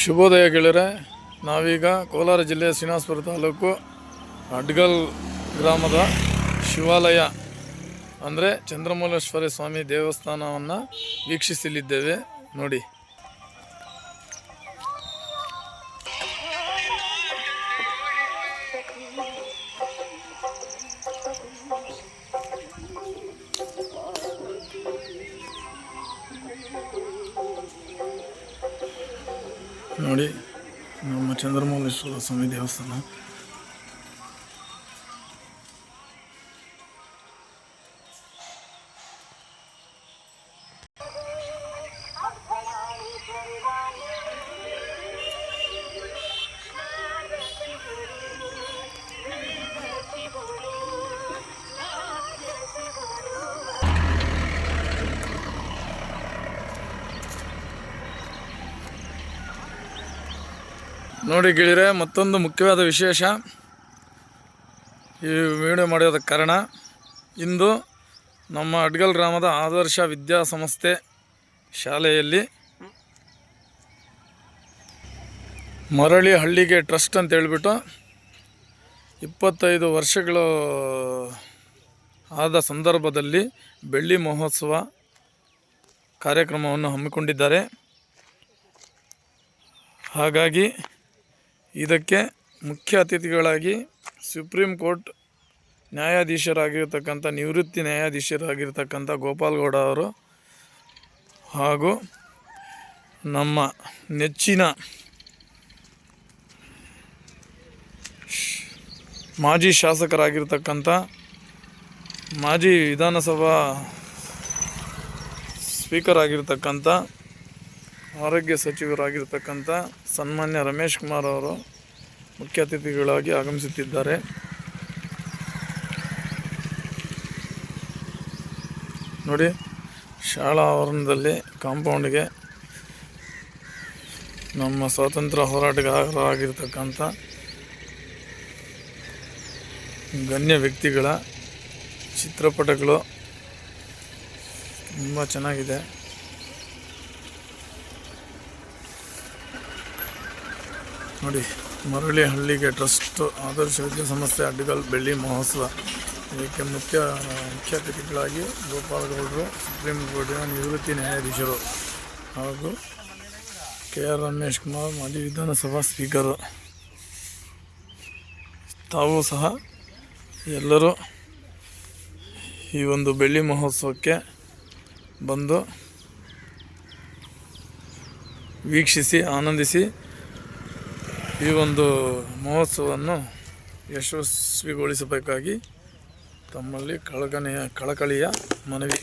ಶುಭೋದಯ ಗೆಳೆಯರೆ, ನಾವೀಗ ಕೋಲಾರ ಜಿಲ್ಲೆಯ ಶ್ರೀನಿವಾಸಪುರ ತಾಲೂಕು ಅಡ್ಗಲ್ ಗ್ರಾಮದ ಶಿವಾಲಯ, ಅಂದರೆ ಚಂದ್ರಮೌಳೇಶ್ವರ ಸ್ವಾಮಿ ದೇವಸ್ಥಾನವನ್ನು ವೀಕ್ಷಿಸಲಿದ್ದೇವೆ. ನೋಡಿ. ನೋಡಿ ನಮ್ಮ ಚಂದ್ರಮೌಳೇಶ್ವರ ಸ್ವಾಮಿ ದೇವಸ್ಥಾನ. ನೋಡಿ ಗೆಳೆಯರೆ, ಮತ್ತೊಂದು ಮುಖ್ಯವಾದ ವಿಶೇಷ ಈ ವಿಡಿಯೋ ಮಾಡೋದಕ್ಕೆ ಕಾರಣ, ಇಂದು ನಮ್ಮ ಅಡ್ಗಲ್ ಗ್ರಾಮದ ಆದರ್ಶ ವಿದ್ಯಾಸಂಸ್ಥೆ ಶಾಲೆಯಲ್ಲಿ ಮರಳಿ ಹಳ್ಳಿಗೆ ಟ್ರಸ್ಟ್ ಅಂತ ಹೇಳಿಬಿಟ್ಟು ಇಪ್ಪತ್ತೈದು ವರ್ಷಗಳು ಆದ ಸಂದರ್ಭದಲ್ಲಿ ಬೆಳ್ಳಿ ಮಹೋತ್ಸವ ಕಾರ್ಯಕ್ರಮವನ್ನು ಹಮ್ಮಿಕೊಂಡಿದ್ದಾರೆ. ಹಾಗಾಗಿ ಇದಕ್ಕೆ ಮುಖ್ಯ ಅತಿಥಿಗಳಾಗಿ ಸುಪ್ರೀಂ ಕೋರ್ಟ್ ನ್ಯಾಯಾಧೀಶರಾಗಿರ್ತಕ್ಕಂಥ, ನಿವೃತ್ತಿ ನ್ಯಾಯಾಧೀಶರಾಗಿರ್ತಕ್ಕಂಥ ಗೋಪಾಲ್ಗೌಡ ಅವರು ಹಾಗೂ ನಮ್ಮ ನೆಚ್ಚಿನ ಮಾಜಿ ಶಾಸಕರಾಗಿರ್ತಕ್ಕಂಥ, ಮಾಜಿ ವಿಧಾನಸಭಾ ಸ್ಪೀಕರ್ ಆಗಿರ್ತಕ್ಕಂಥ ಆರೋಗ್ಯ ಸಚಿವರಾಗಿರ್ತಕ್ಕಂಥ ಸನ್ಮಾನ್ಯ ರಮೇಶ್ ಕುಮಾರ್ ಅವರು ಮುಖ್ಯ ಅತಿಥಿಗಳಾಗಿ ಆಗಮಿಸುತ್ತಿದ್ದಾರೆ. ನೋಡಿ, ಶಾಲಾ ಆವರಣದಲ್ಲಿ ಕಾಂಪೌಂಡ್ಗೆ ನಮ್ಮ ಸ್ವಾತಂತ್ರ್ಯ ಹೋರಾಟಗಾರರಾಗಿರ್ತಕ್ಕಂಥ ಗಣ್ಯ ವ್ಯಕ್ತಿಗಳ ಚಿತ್ರಪಟಗಳು ತುಂಬ ಚೆನ್ನಾಗಿದೆ. ನೋಡಿ ಮರಳಿ ಹಳ್ಳಿಗೆ ಟ್ರಸ್ಟ್, ಆದರ್ಶ ವಿದ್ಯಾಸಂಸ್ಥೆ ಅಡ್ಡಗಲ್, ಬೆಳ್ಳಿ ಮಹೋತ್ಸವ. ಇದಕ್ಕೆ ಮುಖ್ಯ ಮುಖ್ಯ ಅತಿಥಿಗಳಾಗಿ ಗೋಪಾಲಗೌಡರು, ಸುಪ್ರೀಂ ಕೋರ್ಟಿನ ನಿವೃತ್ತಿ ನ್ಯಾಯಾಧೀಶರು ಹಾಗೂ ಕೆ ಆರ್ ರಮೇಶ್ ಕುಮಾರ್, ಮಾಜಿ ವಿಧಾನಸಭಾ ಸ್ಪೀಕರು. ತಾವು ಸಹ ಎಲ್ಲರೂ ಈ ಒಂದು ಬೆಳ್ಳಿ ಮಹೋತ್ಸವಕ್ಕೆ ಬಂದು ವೀಕ್ಷಿಸಿ, ಆನಂದಿಸಿ ಈ ಒಂದು ಮಹೋತ್ಸವವನ್ನು ಯಶಸ್ವಿಗೊಳಿಸಬೇಕಾಗಿ ತಮ್ಮಲ್ಲಿ ಕಳಕನೆಯ ಕಳಕಳಿಯ ಮನವಿ.